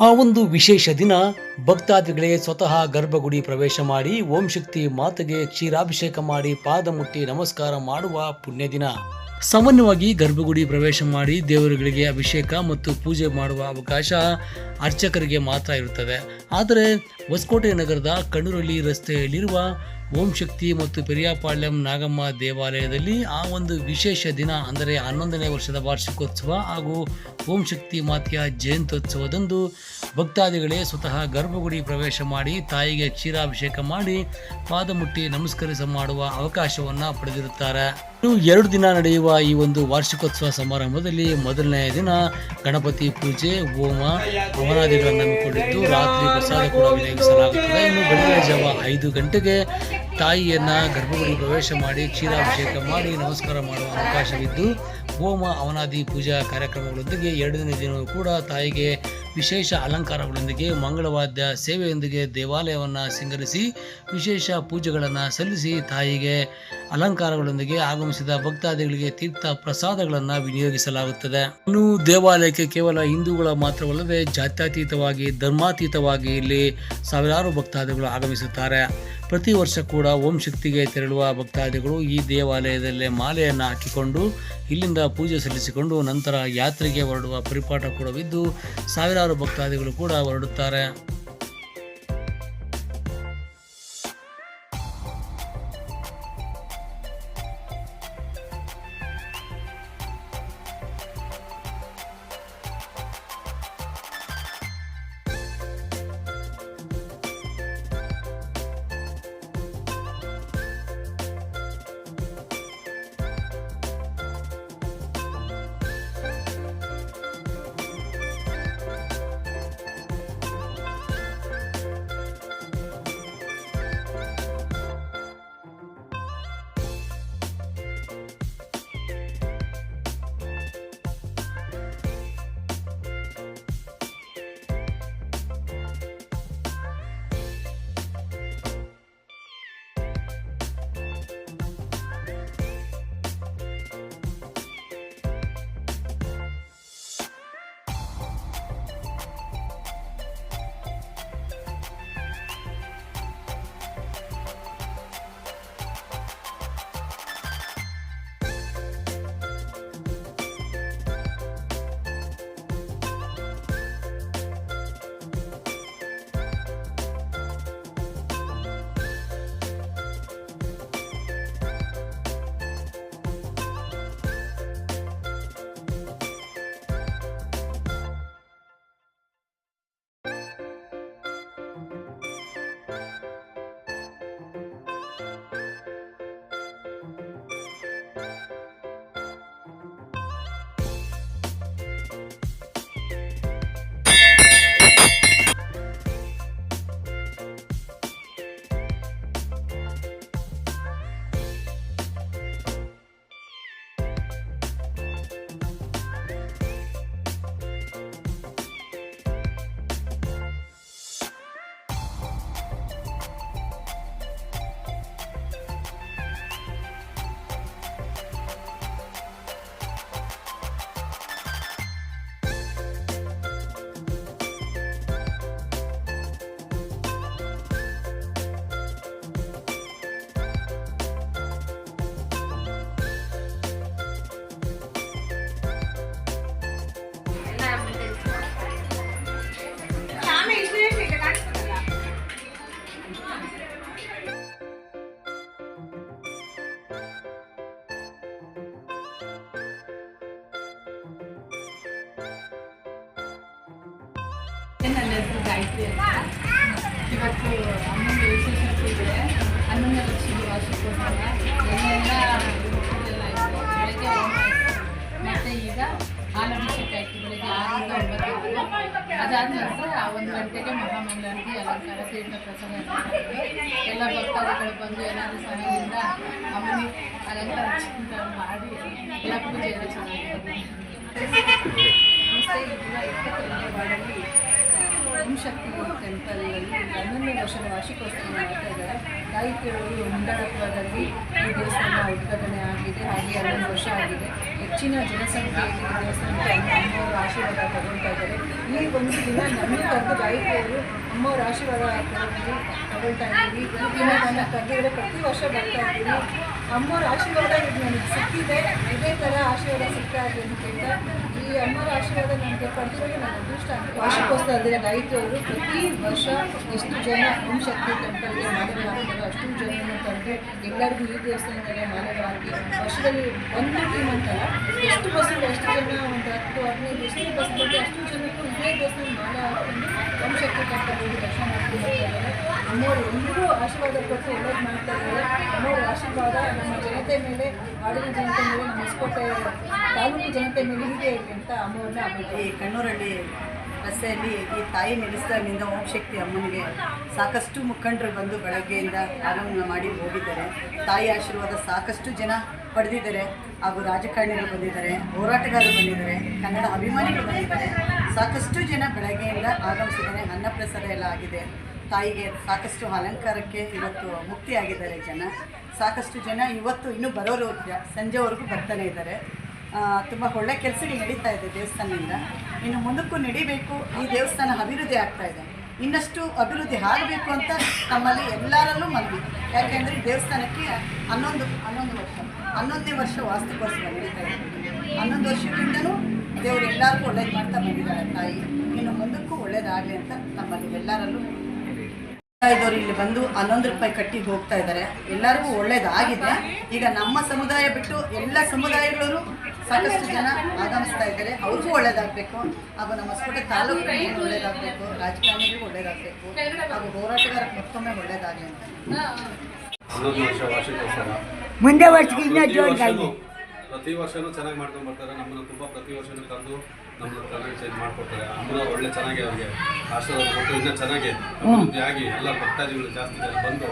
ಆ ಒಂದು ವಿಶೇಷ ದಿನ ಭಕ್ತಾದಿಗಳೇ ಸ್ವತಃ ಗರ್ಭಗುಡಿ ಪ್ರವೇಶ ಮಾಡಿ ಓಂ ಶಕ್ತಿ ಮಾತೆಗೆ ಕ್ಷೀರಾಭಿಷೇಕ ಮಾಡಿ ಪಾದ ಮುಟ್ಟಿ ನಮಸ್ಕಾರ ಮಾಡುವ ಪುಣ್ಯ ದಿನ. ಸಾಮಾನ್ಯವಾಗಿ ಗರ್ಭಗುಡಿ ಪ್ರವೇಶ ಮಾಡಿ ದೇವರುಗಳಿಗೆ ಅಭಿಷೇಕ ಮತ್ತು ಪೂಜೆ ಮಾಡುವ ಅವಕಾಶ ಅರ್ಚಕರಿಗೆ ಮಾತ್ರ ಇರುತ್ತದೆ. ಆದರೆ ಹೊಸಕೋಟೆ ನಗರದ ಕಣ್ಣೂರಲ್ಲಿ ರಸ್ತೆಯಲ್ಲಿರುವ ಓಂ ಶಕ್ತಿ ಮತ್ತು ಪೆರಿಯಾಪಾಳ್ಯಂ ನಾಗಮ್ಮ ದೇವಾಲಯದಲ್ಲಿ ಆ ಒಂದು ವಿಶೇಷ ದಿನ ಅಂದರೆ ಹನ್ನೊಂದನೇ ವರ್ಷದ ವಾರ್ಷಿಕೋತ್ಸವ ಹಾಗೂ ಓಂ ಶಕ್ತಿ ಮಾತೆಯ ಜಯಂತ್ಯೋತ್ಸವದಂದು ಭಕ್ತಾದಿಗಳೇ ಸ್ವತಃ ಗರ್ಭಗುಡಿ ಪ್ರವೇಶ ಮಾಡಿ ತಾಯಿಗೆ ಕ್ಷೀರಾಭಿಷೇಕ ಮಾಡಿ ಪಾದ ಮುಟ್ಟಿ ನಮಸ್ಕರಿಸ ಮಾಡುವ ಅವಕಾಶವನ್ನು ಪಡೆದಿರುತ್ತಾರೆ. ಇನ್ನು ಎರಡು ದಿನ ನಡೆಯುವ ಈ ಒಂದು ವಾರ್ಷಿಕೋತ್ಸವ ಸಮಾರಂಭದಲ್ಲಿ ಮೊದಲನೆಯ ದಿನ ಗಣಪತಿ ಪೂಜೆ, ಹೋಮ ಹವನಾದಿಗಳನ್ನು ಹಮ್ಮಿಕೊಂಡಿದ್ದು ರಾತ್ರಿ ಪ್ರಸಾದ ಕೂಡ ವಿನಿಯೋಗಿಸಲಾಗುತ್ತದೆ ಇನ್ನು ಬೆಳಗಿನ ಜಾವ ಐದು ಗಂಟೆಗೆ ತಾಯಿಯನ್ನ ಗರ್ಭಗುಡಿ ಪ್ರವೇಶ ಮಾಡಿ ಕ್ಷೀರಾಭಿಷೇಕ ಮಾಡಿ ನಮಸ್ಕಾರ ಮಾಡುವ ಅವಕಾಶವಿದ್ದು, ಹೋಮ ಅವನಾದಿ ಪೂಜಾ ಕಾರ್ಯಕ್ರಮಗಳೊಂದಿಗೆ ಎರಡನೇ ದಿನವೂ ಕೂಡ ತಾಯಿಗೆ ವಿಶೇಷ ಅಲಂಕಾರಗಳೊಂದಿಗೆ ಮಂಗಳವಾದ್ಯ ಸೇವೆಯೊಂದಿಗೆ ದೇವಾಲಯವನ್ನು ಸಿಂಗರಿಸಿ ವಿಶೇಷ ಪೂಜೆಗಳನ್ನು ಸಲ್ಲಿಸಿ ತಾಯಿಗೆ ಅಲಂಕಾರಗಳೊಂದಿಗೆ ಆಗಮಿಸಿದ ಭಕ್ತಾದಿಗಳಿಗೆ ತೀರ್ಥ ಪ್ರಸಾದಗಳನ್ನು ವಿನಿಯೋಗಿಸಲಾಗುತ್ತದೆ. ಇನ್ನು ದೇವಾಲಯಕ್ಕೆ ಕೇವಲ ಹಿಂದೂಗಳ ಮಾತ್ರವಲ್ಲದೆ ಜಾತ್ಯತೀತವಾಗಿ, ಧರ್ಮಾತೀತವಾಗಿ ಇಲ್ಲಿ ಸಾವಿರಾರು ಭಕ್ತಾದಿಗಳು ಆಗಮಿಸುತ್ತಾರೆ. ಪ್ರತಿ ವರ್ಷ ಕೂಡ ಓಂ ಶಕ್ತಿಗೆ ತೆರಳುವ ಭಕ್ತಾದಿಗಳು ಈ ದೇವಾಲಯದಲ್ಲೇ ಮಾಲೆಯನ್ನು ಹಾಕಿಕೊಂಡು ಇಲ್ಲಿಂದ ಪೂಜೆ ಸಲ್ಲಿಸಿಕೊಂಡು ನಂತರ ಯಾತ್ರೆಗೆ ಹೊರಡುವ ಪರಿಪಾಠ ಕೂಡವಿದ್ದು ಸಾವಿರಾರು ಭಕ್ತಾದಿಗಳು ಕೂಡ ಹೊರಡುತ್ತಾರೆ. ನನ್ನ ಅಂತ ಇವತ್ತು ಅಮ್ಮನ ವಿಶೇಷ ಪೂಜೆ ಹನ್ನೊಂದು ಎಲ್ಲ ಆಯಿತು ಬೆಳಗ್ಗೆ ಮತ್ತು ಈಗ ಹಾಲಭಿಷೇಕ ಆಯಿತು ಬೆಳಗ್ಗೆ ಆರರಿಂದ ಒಂಬತ್ತು ಅದಾದ ನಂತರ ಒಂದು ಗಂಟೆಗೆ ಮಹಾಮಂಗಳಾರತಿ ಅಲಂಕಾರ ತೀರ್ಥ ಪ್ರಸಂಗ ಎಲ್ಲ. ಭಕ್ತಾದಿಗಳು ಬಂದು ಎಲ್ಲರೂ ಸಮಯದಿಂದ ಅಮ್ಮನಿ ಅಲಂಕಾರ ಮಾಡಿ ಎಲ್ಲ ಪೂಜೆ ಎಲ್ಲ ವಾರ್ಡಲ್ಲಿ ಓಂ ಶಕ್ತಿ ಟೆಂಪಲಲ್ಲಿ ಹನ್ನೊಂದನೇ ವರ್ಷದ ವಾರ್ಷಿಕೋತ್ಸವ ಮಾಡ್ತಾ ಇದ್ದಾರೆ. ಗಾಯಕಿಯವರು ಮುಂದಾಳತ್ವದಲ್ಲಿ ಈ ದೇವಸ್ಥಾನ ಉದ್ಘಾಟನೆ ಆಗಿದೆ, ಹಾಗೆ ಹನ್ನೊಂದು ವರ್ಷ ಆಗಿದೆ. ಹೆಚ್ಚಿನ ಜನಸಂಖ್ಯೆಯಲ್ಲಿ ದೇವಸ್ಥಾನಕ್ಕೆ ಅಮ್ಮವರ ಆಶೀರ್ವಾದ ತಗೊಳ್ತಾ ಇದ್ದಾರೆ. ಈ ಒಂದು ದಿನ ನಮ್ಮ ಕರೆದು ಗಾಯಕಿಯವರು ಅಮ್ಮವರ ಆಶೀರ್ವಾದ ತಗೊಳ್ತಾ ಇದ್ದೀವಿ. ಈ ದಿನ ನನ್ನ ಕರೆದಿದ್ರೆ ಪ್ರತಿ ವರ್ಷ ಬರ್ತಾ ಇದ್ದೀನಿ ಅಮ್ಮವ್ರ ಆಶೀರ್ವಾದ ನನಗೆ ಸಿಕ್ಕಿದೆ. ಇದೇ ಥರ ಆಶೀರ್ವಾದ ಸಿಗ್ತಾ ಇದೆ ಅಂತ ಹೇಳ್ತಾ ಈ ಅಮ್ಮರ ಆಶೀರ್ವಾದ ನನಗೆ ಪಡೆದಿರೋದು ನನ್ನ ಅದೃಷ್ಟ ವಾರ್ಷಿಕೋತ್ಸವ ಅಂದರೆ ಗಾಯತ್ರಿ ಅವರು ಪ್ರತಿ ವರ್ಷ ಎಷ್ಟು ಜನ ಓಂ ಶಕ್ತಿ ಟೆಂಪಲ್ಗೆ ಮಾಲೆಗಳಾಗ್ತಾರೋ ಅಷ್ಟು ಜನರನ್ನು ತಂದು ಎಲ್ಲರಿಗೂ ಈ ದೇವಸ್ಥಾನದಲ್ಲಿ ಮಾಲೆಗಳಾಗಿ ವರ್ಷದಲ್ಲಿ ಒಂದು ಟೀಮ್ ಅಂತಲ್ಲ ಎಷ್ಟು ಬಸ್ ಎಷ್ಟು ಜನ ಒಂದು ಹತ್ತು, ಹದಿನೈದು ಎಷ್ಟು ಬಸ್ ಬಗ್ಗೆ ಅಷ್ಟು ಜನಕ್ಕೂ ಇದೇ ದೇವಸ್ಥಾನ ಮಾಲೆ ಹಾಕೊಂಡು ಓಂ ಟೆಂಪಲ್ ಹೋಗಿ ದರ್ಶನ ಇದ್ದಾರೆ ಅಮ್ಮವರು ಎಲ್ಲರೂ ಆಶೀರ್ವಾದ ಕೊಟ್ಟು ಒಳ್ಳೇದು ಮಾಡ್ತಾ ಇದ್ದಾರೆ. ಅಮ್ಮವ್ರ ಆಶೀರ್ವಾದ ನಮ್ಮ ಜನತೆ ಮೇಲೆ ಆಡಿನ ಜನತೆ ಮೇಲೆ, ನಮ್ಮ ಹೊಸಕೋಟೆ ತಾಲೂಕು ಜನತೆ ಮೇಲೆ ಹೀಗೆ ಇರಲಿ ಅಂತ ಅಮ್ಮವ್ರನ್ನ ಈ ಕಣ್ಣೂರಲ್ಲಿ ರಸ್ತೆಯಲ್ಲಿ ಈ ತಾಯಿ ನೆಲೆಸಿದಾಗಿನಿಂದ ಓಂ ಶಕ್ತಿ ಅಮ್ಮನಿಗೆ ಸಾಕಷ್ಟು ಮುಖಂಡರು ಬಂದು ಬೆಳಗ್ಗೆಯಿಂದ ಆಗಮನ ಮಾಡಿ ಹೋಗಿದ್ದಾರೆ. ತಾಯಿ ಆಶೀರ್ವಾದ ಸಾಕಷ್ಟು ಜನ ಪಡೆದಿದ್ದಾರೆ ಹಾಗೂ ರಾಜಕಾರಣಿಗಳು ಬಂದಿದ್ದಾರೆ, ಹೋರಾಟಗಾರರು ಬಂದಿದ್ದಾರೆ, ಕನ್ನಡ ಅಭಿಮಾನಿಗಳು ಬಂದಿದ್ದಾರೆ. ಸಾಕಷ್ಟು ಜನ ಬೆಳಗ್ಗೆಯಿಂದ ಆಗಮಿಸಿದ್ದಾರೆ, ಅನ್ನಪ್ರಸಾದ ಎಲ್ಲ ಆಗಿದೆ. ತಾಯಿಗೆ ಸಾಕಷ್ಟು ಅಲಂಕಾರಕ್ಕೆ ಇವತ್ತು ಮುಕ್ತಿಯಾಗಿದ್ದಾರೆ ಜನ. ಸಾಕಷ್ಟು ಜನ ಇವತ್ತು ಇನ್ನೂ ಬರೋರು ಸಂಜೆವರೆಗೂ ಬರ್ತಾನೆ ಇದ್ದಾರೆ. ತುಂಬ ಒಳ್ಳೆ ಕೆಲಸಗಳು ನಡೀತಾ ಇದೆ ದೇವಸ್ಥಾನದಿಂದ. ಇನ್ನು ಮುಂದಕ್ಕೂ ನಡಿಬೇಕು. ಈ ದೇವಸ್ಥಾನ ಅಭಿವೃದ್ಧಿ ಆಗ್ತಾ ಇದೆ. ಇನ್ನಷ್ಟು ಅಭಿವೃದ್ಧಿ ಆಗಬೇಕು ಅಂತ ನಮ್ಮಲ್ಲಿ ಎಲ್ಲರಲ್ಲೂ ಮನವಿ. ಯಾಕೆಂದರೆ ದೇವಸ್ಥಾನಕ್ಕೆ ಹನ್ನೊಂದು ಹನ್ನೊಂದು ವರ್ಷ ಹನ್ನೊಂದನೇ ವರ್ಷ ವಾಸ್ತುಕೋತ್ಸವ ನಡೀತಾ ಇದೆ. ಹನ್ನೊಂದು ವರ್ಷದಿಂದಲೂ ದೇವರು ಎಲ್ಲರಿಗೂ ಒಳ್ಳೇದು ಮಾಡ್ತಾ ಬಂದಿದ್ದಾರೆ ತಾಯಿ. ಇನ್ನು ಮುಂದಕ್ಕೂ ಒಳ್ಳೇದಾಗಲಿ ಅಂತ ನಮ್ಮಲ್ಲಿ ಎಲ್ಲರಲ್ಲೂ ಇದ್ದವರು ಇಲ್ಲಿ ಬಂದು ಹನ್ನೊಂದು ರೂಪಾಯಿ ಕಟ್ಟಿ ಹೋಗ್ತಾ ಇದ್ದಾರೆ ಎಲ್ಲರಿಗೂ ಒಳ್ಳೇದಾಗಿದೆ ಈಗ ನಮ್ಮ ಸಮುದಾಯ ಬಿಟ್ಟು ಎಲ್ಲ ಸಮುದಾಯಗಳವರು ಸಾಕಷ್ಟು ಜನ ಆಗಮಿಸ್ತಾ ಇದ್ದಾರೆ. ಅವ್ರಿಗೂ ಒಳ್ಳೇದಾಗಬೇಕು. ಹಾಗೂ ನಮ್ಮ ಹೊಸಕೋಟೆ ತಾಲೂಕಿಗೆ ಒಳ್ಳೇದಾಗಬೇಕು. ರಾಜಕಾರಣಿಗೂ ಒಳ್ಳೇದಾಗಬೇಕು. ಹಾಗೂ ಹೋರಾಟಗಾರಕ್ಕೆ ಮತ್ತೊಮ್ಮೆ ಒಳ್ಳೇದಾಗಲಿ ಅಂತ. ಮುಂದೆ ವರ್ಷಕ್ಕೆ ಇನ್ನೂ ಪ್ರತಿ ವರ್ಷನೂ ಚೆನ್ನಾಗಿ ಮಾಡ್ಕೊಂಡು ಬರ್ತಾರೆ. ನಮ್ಮನ್ನು ತುಂಬ ಪ್ರತಿ ವರ್ಷನೂ ತಂದು ನಮ್ಮನ್ನು ಚೆನ್ನಾಗಿ ಚೇಂಜ್ ಮಾಡ್ಕೊಡ್ತಾರೆ. ಅಮ್ಮನ ಒಳ್ಳೆ ಚೆನ್ನಾಗಿ ಅವ್ರಿಗೆ ಆಶೀರ್ವಾದ ಕೊಟ್ಟು ಇನ್ನೂ ಚೆನ್ನಾಗಿ ಅಭಿವೃದ್ಧಿ ಆಗಿ ಎಲ್ಲ ಭಕ್ತಾದಿಗಳು ಜಾಸ್ತಿ ಜನ ಬಂದು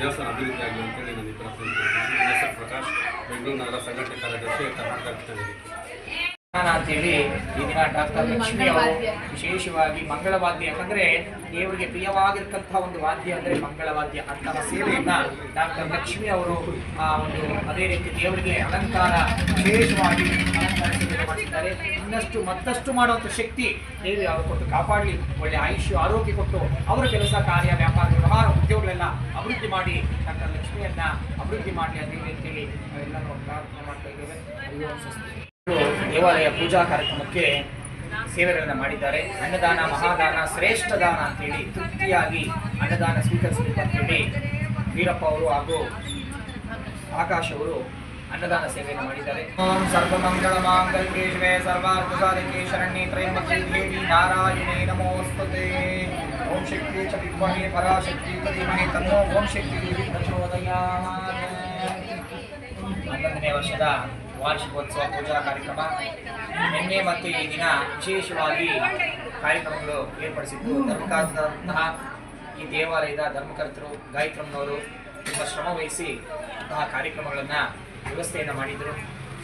ದೇವಸ್ಥಾನ ಅಭಿವೃದ್ಧಿ ಆಗಲಿ ಅಂತೇಳಿ ನಾನು ಈ ಪ್ರಾರ್ಥನೆ ನನ್ನ ಹೆಸರು ಪ್ರಕಾಶ್ ಬೆಂಗಳೂರು ನಗರ ಸಂಘಟನೆ ಕಾರ್ಯದರ್ಶಿ ಕರ್ನಾಟಕ ಅಂತೇಳಿ ಈ ದಿನ ಡಾಕ್ಟರ್ ಲಕ್ಷ್ಮಿ ಅವರು ವಿಶೇಷವಾಗಿ ಮಂಗಳವಾದ್ಯ ಯಾಕಂದ್ರೆ ದೇವರಿಗೆ ಪ್ರಿಯವಾಗಿರ್ತಕ್ಕಂಥ ಒಂದು ವಾದ್ಯ ಅಂದ್ರೆ ಮಂಗಳವಾದ್ಯ ಅಂತಹ ಸೇವೆಯನ್ನ ಡಾಕ್ಟರ್ ಲಕ್ಷ್ಮಿ ಅವರು ಆ ಒಂದು ಅದೇ ರೀತಿ ದೇವರಿಗೆ ಅಲಂಕಾರ ವಿಶೇಷವಾಗಿ ಅಲಂಕಾರ ಸೇವೆ ಮಾಡಿದ್ದಾರೆ ಇನ್ನಷ್ಟು ಮತ್ತಷ್ಟು ಮಾಡುವಂಥ ಶಕ್ತಿ ದೇವಿ ಅವರು ಕೊಟ್ಟು ಕಾಪಾಡಲಿ ಒಳ್ಳೆ ಆಯುಷ್ಯ ಆರೋಗ್ಯ ಕೊಟ್ಟು ಅವರ ಕೆಲಸ ಕಾರ್ಯ ವ್ಯಾಪಾರ ವ್ಯವಹಾರ ಉದ್ಯೋಗಗಳೆಲ್ಲ ಅಭಿವೃದ್ಧಿ ಮಾಡಿ ಡಾಕ್ಟರ್ ಲಕ್ಷ್ಮಿಯನ್ನ ಅಭಿವೃದ್ಧಿ ಮಾಡಲಿ ಅದೇ ರೀತಿಯಲ್ಲಿ ಎಲ್ಲರೂ ಪ್ರಾರ್ಥನೆ ಮಾಡ್ತಾ ಇದ್ದೇವೆ. ದೇವಾಲಯ ಪೂಜಾ ಕಾರ್ಯಕ್ರಮಕ್ಕೆ ಸೇವೆಗಳನ್ನು ಮಾಡಿದ್ದಾರೆ. ಅನ್ನದಾನ, ಮಹಾದಾನ, ಶ್ರೇಷ್ಠ ದಾನ ಅಂತೇಳಿ ತೃಪ್ತಿಯಾಗಿ ಅನ್ನದಾನ ಸ್ವೀಕರಿಸಬೇಕು ಅಂತೇಳಿ ವೀರಪ್ಪ ಅವರು ಹಾಗೂ ಆಕಾಶ್ ಅವರು ಅನ್ನದಾನ ಸೇವೆಯನ್ನು ಮಾಡಿದ್ದಾರೆ. ಓಂ ಸರ್ವಮಂಗಳ ಮಾಂಗಲ್ಯೇ ಶಿವೆ ಸರ್ವಾರ್ಥ ಸಾಧಕೇ ಶರಣ್ಯೇ ತ್ರಯಂಬಕೆ ದೇವಿ ನಾರಾಯಣೇ ಓಂ ಶಕ್ತಿ ಚ ಪರಾಶಕ್ತಿ ತದೇಮಹೇ ತನ್ನೋ. ಓಂ ಶಕ್ತಿ ದೇವಿ ಪ್ರಚೋದಯಾತ್. ಹನ್ನೊಂದನೇ ವರ್ಷದ ವಾರ್ಷಿಕೋತ್ಸವ ಪೂಜಾ ಕಾರ್ಯಕ್ರಮ ನಿನ್ನೆ ಮತ್ತು ಈ ದಿನ ವಿಶೇಷವಾಗಿ ಕಾರ್ಯಕ್ರಮಗಳು ಏರ್ಪಡಿಸಿದ್ದು ಧರ್ಮಕಾಸದಂತಹ ಈ ದೇವಾಲಯದ ಧರ್ಮಕರ್ತರು ಗಾಯತ್ರಮ್ಮನವರು ತುಂಬ ಶ್ರಮ ವಹಿಸಿ ಅಂತಹ ಕಾರ್ಯಕ್ರಮಗಳನ್ನು ವ್ಯವಸ್ಥೆಯನ್ನು ಮಾಡಿದರು.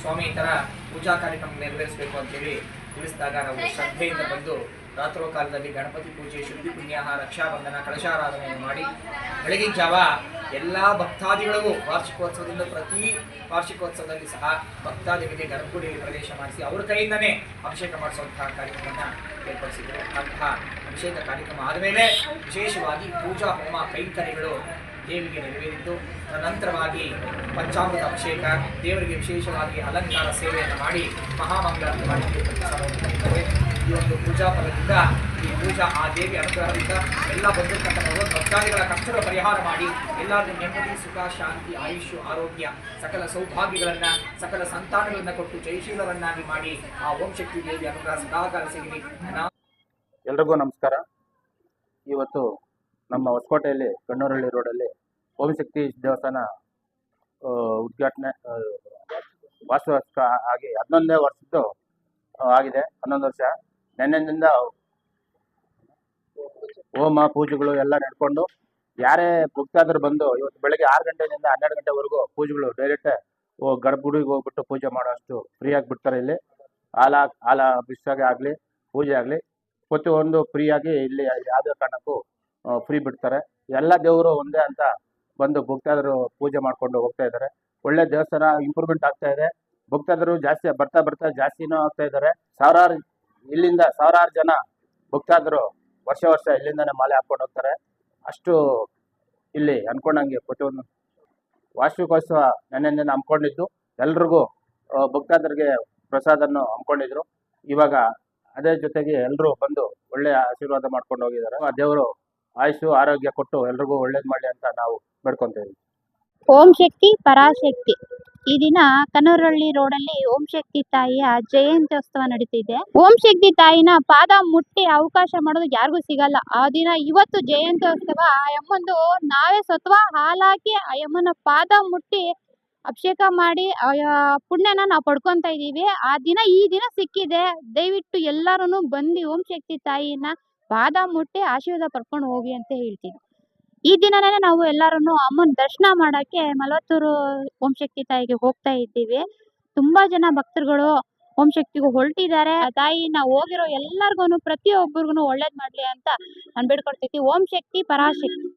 ಸ್ವಾಮಿ ಈ ಥರ ಪೂಜಾ ಕಾರ್ಯಕ್ರಮ ನೆರವೇರಿಸಬೇಕು ಅಂತೇಳಿ ತಿಳಿಸಿದಾಗ ನಾವು ಶ್ರದ್ಧೆಯಿಂದ ಬಂದು ರಾತ್ರೋ ಕಾಲದಲ್ಲಿ ಗಣಪತಿ ಪೂಜೆ, ಶುದ್ಧಿ ಪುಣ್ಯಾಹ ರಕ್ಷಾಬಂಧನ ಕಳಶಾರಾಧನೆಯನ್ನು ಮಾಡಿ ಬೆಳಗಿನ ಜಾವ ಎಲ್ಲ ಭಕ್ತಾದಿಗಳಿಗೂ ವಾರ್ಷಿಕೋತ್ಸವದಿಂದ ಪ್ರತಿ ವಾರ್ಷಿಕೋತ್ಸವದಲ್ಲಿ ಸಹ ಭಕ್ತಾದಿಗಳಿಗೆ ಗಣಪುಡಿಯಲ್ಲಿ ಪ್ರವೇಶ ಮಾಡಿಸಿ ಅವರ ಕೈಯಿಂದನೇ ಅಭಿಷೇಕ ಮಾಡಿಸುವಂತಹ ಕಾರ್ಯಕ್ರಮವನ್ನು ಏರ್ಪಡಿಸಿದರು ಅಂತಹ ಅಭಿಷೇಕ ಕಾರ್ಯಕ್ರಮ ಆದಮೇಲೆ ವಿಶೇಷವಾಗಿ ಪೂಜಾ ಹೋಮ ಕೈಂಕರ್ಯಗಳು ದೇವಿಗೆ ನೆರವೇರಿದ್ದು, ತದನಂತರವಾಗಿ ಪಂಚಾಮೃತ ಅಭಿಷೇಕ, ದೇವರಿಗೆ ವಿಶೇಷವಾಗಿ ಅಲಂಕಾರ ಸೇವೆಯನ್ನು ಮಾಡಿ ಮಹಾಮಂಗಳ ಮಾಡಿ. ಈ ಒಂದು ಪೂಜಾ ಫಲದಿಂದ ಈ ಪೂಜಾ ಆ ದೇವಿ ಅನುಗ್ರಹದಿಂದ ಎಲ್ಲ ಬಂದಿರತಕ್ಕಂಥ ಭಕ್ತಾದಿಗಳ ಕಷ್ಟಗಳ ಪರಿಹಾರ ಮಾಡಿ ಎಲ್ಲರಿಗೂ ನೆಮ್ಮದಿ, ಸುಖ, ಶಾಂತಿ, ಆಯುಷ್ಯ, ಆರೋಗ್ಯ, ಸಕಲ ಸೌಭಾಗ್ಯಗಳನ್ನು, ಸಕಲ ಸಂತಾನಗಳನ್ನ ಕೊಟ್ಟು ಜಯಶೀಲರನ್ನಾಗಿ ಮಾಡಿ ಆ ಶಕ್ತಿ ದೇವಿ ಅನುಗ್ರಹ ಸದಾಕಾಲ ಸಿಗಲಿ. ಎಲ್ರಿಗೂ ನಮಸ್ಕಾರ. ಇವತ್ತು ನಮ್ಮ ಹೊಸಕೋಟೆಯಲ್ಲಿ ಕಣ್ಣೂರಳ್ಳಿ ರೋಡಲ್ಲಿ ಓಂಶಕ್ತಿ ದೇವಸ್ಥಾನ ಉದ್ಘಾಟನೆ ವಾಸ್ತವ ಆಗಿ ಹನ್ನೊಂದನೇ ವರ್ಷದ್ದು ಆಗಿದೆ, ಹನ್ನೊಂದು ವರ್ಷ. ನೆನ್ನೆಯಿಂದ ಹೋಮ ಪೂಜೆಗಳು ಎಲ್ಲ ನಡ್ಕೊಂಡು, ಯಾರೇ ಭಕ್ತಾದ್ರು ಬಂದು ಇವತ್ತು ಬೆಳಗ್ಗೆ ಆರು ಗಂಟೆಯಿಂದ ಹನ್ನೆರಡು ಗಂಟೆವರೆಗೂ ಪೂಜೆಗಳು ಡೈರೆಕ್ಟ್ ಗರ್ಭಗುಡಿಗೆ ಹೋಗ್ಬಿಟ್ಟು ಪೂಜೆ ಮಾಡೋಷ್ಟು ಫ್ರೀ ಆಗಿ ಬಿಡ್ತಾರೆ ಇಲ್ಲಿ. ಹಾಲ ಹಾಲ ಬಿಸಾಗೆ ಆಗಲಿ, ಪೂಜೆ ಆಗಲಿ, ಪ್ರತಿಯೊಂದು ಫ್ರೀಯಾಗಿ ಇಲ್ಲಿ ಯಾವುದೇ ಕಾರಣಕ್ಕೂ ಫ್ರೀ ಬಿಡ್ತಾರೆ. ಎಲ್ಲ ದೇವರು ಒಂದೇ ಅಂತ ಬಂದು ಭಕ್ತಾದರು ಪೂಜೆ ಮಾಡ್ಕೊಂಡು ಹೋಗ್ತಾ ಇದ್ದಾರೆ. ಒಳ್ಳೆ ದೇವಸ್ಥಾನ ಇಂಪ್ರೂವ್ಮೆಂಟ್ ಆಗ್ತಾ ಇದೆ. ಭಕ್ತಾದರು ಜಾಸ್ತಿ ಬರ್ತಾ ಬರ್ತಾ ಜಾಸ್ತಿನೂ ಆಗ್ತಾ ಇದ್ದಾರೆ. ಸಾವಿರಾರು ಇಲ್ಲಿಂದ ಸಾವಿರಾರು ಜನ ಭಕ್ತಾದರು ವರ್ಷ ವರ್ಷ ಇಲ್ಲಿಂದನೇ ಮಾಲೆ ಹಾಕೊಂಡು ಹೋಗ್ತಾರೆ. ಅಷ್ಟು ಇಲ್ಲಿ ಅನ್ಕೊಂಡಂಗೆ ಪ್ರತಿಯೊಂದು ವಾರ್ಷಿಕೋತ್ಸವ ನೆನ್ನೆಯಿಂದ ಹಮ್ಮಿಕೊಂಡಿದ್ದು. ಎಲ್ರಿಗೂ ಭಕ್ತಾದರಿಗೆ ಪ್ರಸಾದನ್ನು ಹಮ್ಮಿಕೊಂಡಿದ್ರು. ಇವಾಗ ಅದೇ ಜೊತೆಗೆ ಎಲ್ಲರೂ ಬಂದು ಒಳ್ಳೆ ಆಶೀರ್ವಾದ ಮಾಡ್ಕೊಂಡು ಹೋಗಿದ್ದಾರೆ. ಆ, ದೇವರು ಆಯುಷು, ಆರೋಗ್ಯ ಕೊಟ್ಟು ಎಲ್ರಿಗೂ ಒಳ್ಳೇದು ಮಾಡಲಿ ಅಂತ ನಾವು ಬೇಡ್ಕೊಂತೇವೆ. ಓಂ ಶಕ್ತಿ, ಪರಾಶಕ್ತಿ. ಈ ದಿನ ಕನೂರಹಳ್ಳಿ ರೋಡಲ್ಲಿ ಓಂ ಶಕ್ತಿ ತಾಯಿಯ ಜಯಂತ್ಯೋತ್ಸವ ನಡೀತಿದೆ. ಓಂ ಶಕ್ತಿ ತಾಯಿನ ಪಾದ ಮುಟ್ಟಿ ಅವಕಾಶ ಮಾಡೋದು ಯಾರಿಗೂ ಸಿಗಲ್ಲ. ಆ ದಿನ ಇವತ್ತು ಜಯಂತ್ಯೋತ್ಸವ ಆ ಅಮ್ಮಂದು ನಾವೇ ಸತ್ವ ಹಾಲಾಕಿ ಆ ಅಮ್ಮನ ಪಾದ ಮುಟ್ಟಿ ಅಭಿಷೇಕ ಮಾಡಿ ಪುಣ್ಯನ ನಾವು ಪಡ್ಕೊಂತ ಇದೀವಿ ಆ ದಿನ ಈ ದಿನ ಸಿಕ್ಕಿದೆ. ದಯವಿಟ್ಟು ಎಲ್ಲರೂ ಬಂದು ಓಂ ಶಕ್ತಿ ತಾಯಿನ ಪಾದ ಮುಟ್ಟಿ ಆಶೀರ್ವಾದ ಪಡ್ಕೊಂಡು ಹೋಗಿ ಅಂತ ಹೇಳ್ತೀನಿ. ಈ ದಿನನೇ ನಾವು ಎಲ್ಲರೂ ಅಮ್ಮನ ದರ್ಶನ ಮಾಡಕ್ಕೆ ಮಲವತ್ತೂರು ಓಂ ಶಕ್ತಿ ತಾಯಿಗೆ ಹೋಗ್ತಾ ಇದ್ದೀವಿ. ತುಂಬಾ ಜನ ಭಕ್ತರುಗಳು ಓಂ ಶಕ್ತಿಗೂ ಹೊರಟಿದ್ದಾರೆ. ಆ ನಾವು ಹೋಗಿರೋ ಎಲ್ಲರಿಗೂ ಪ್ರತಿಯೊಬ್ಬರಿಗೂ ಒಳ್ಳೇದ್ ಮಾಡ್ಲಿ ಅಂತ ನಾನು ಬೇಡ್ಕೊಳ್ತೈತಿ ಓಂ ಶಕ್ತಿ ಪರಾಶಕ್ತಿ.